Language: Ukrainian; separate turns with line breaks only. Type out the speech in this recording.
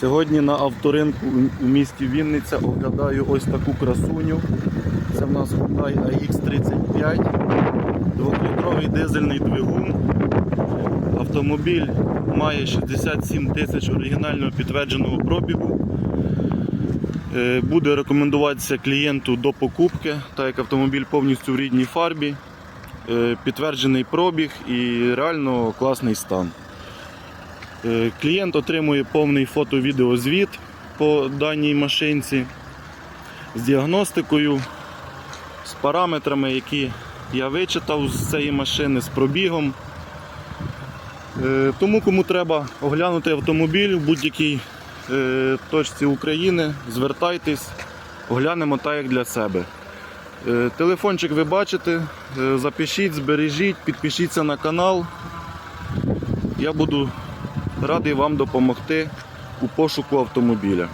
Сьогодні на авторинку у- місті Вінниця оглядаю ось таку красуню. Це в нас Hyundai AX35, двохлітровий дизельний двигун. Автомобіль має 67 тисяч оригінального підтвердженого пробігу. Е, Буде рекомендуватися клієнту до покупки, так як автомобіль повністю в рідній фарбі, Е, підтверджений пробіг і реально класний стан. Е, Клієнт отримує повний фото-відеозвіт по даній машинці з діагностикою, з параметрами, які я вичитав з цієї машини, з пробігом. Е, Тому кому треба оглянути автомобіль в будь-якій е, точці України, звертайтесь, оглянемо так, як для себе. Телефончик ви бачите, запишіть, збережіть, підпишіться на канал. Я буду радий вам допомогти у пошуку автомобіля.